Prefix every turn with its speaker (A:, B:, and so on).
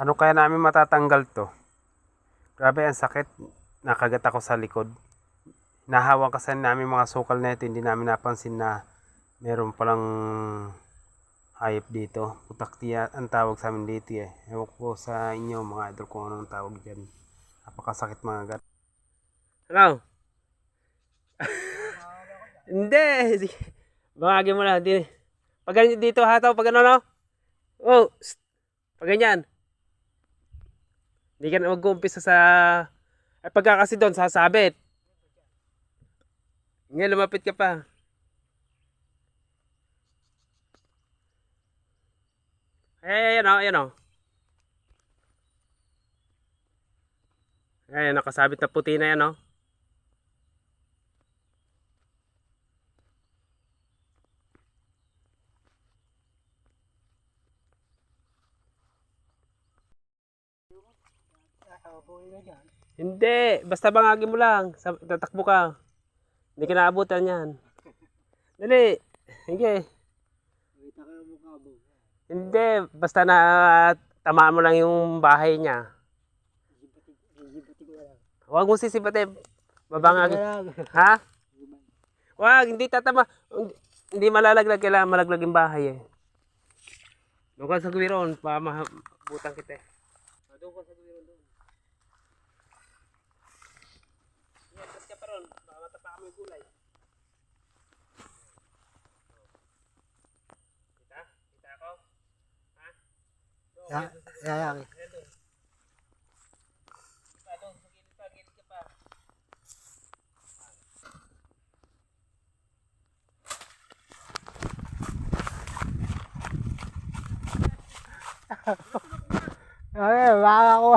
A: Paano kaya namin matatanggal to? Grabe ang sakit. Nakagat ako sa likod. Nahawa kasi namin mga sukal na ito. Hindi namin napansin na meron palang hayop dito. Putaktiya ang tawag sa amin dito eh. Ewan ko sa inyo mga idol kung anong tawag dyan. Napakasakit mga gat. Ano? Hindi. Bangagin mo lang. Di. Pag ganyan dito hataw. Pag ano no? Oh. Pag ganyan. Hindi ka na mag-uumpisa sa... Ay pagka kasi doon, sasabit. Ngayon, lumapit ka pa. Ay, ayan o, ayan o. Ayan, nakasabit na puti na yan o. Hindi, basta bangagin mo lang. Tatakbo ka. Hindi ka naabutan yan. Dali. Sige. Hindi, basta na tamaan mo lang yung bahay niya. Huwag mo sisipatin. Babangagin. Ha? Wag, hindi tatama. Hindi, hindi malalaglag. Kailangan malaglag yung bahay eh. Doon ka sa gwiron, para mabutan kita eh. Ah, Doon ka sa gwiron doon. Yan, tas ka pa ron. Baka matapakan mo yung gulay. Kita? Kita ako? Ha? Doon,
B: Ya, ya, ya. Ay, baka ko.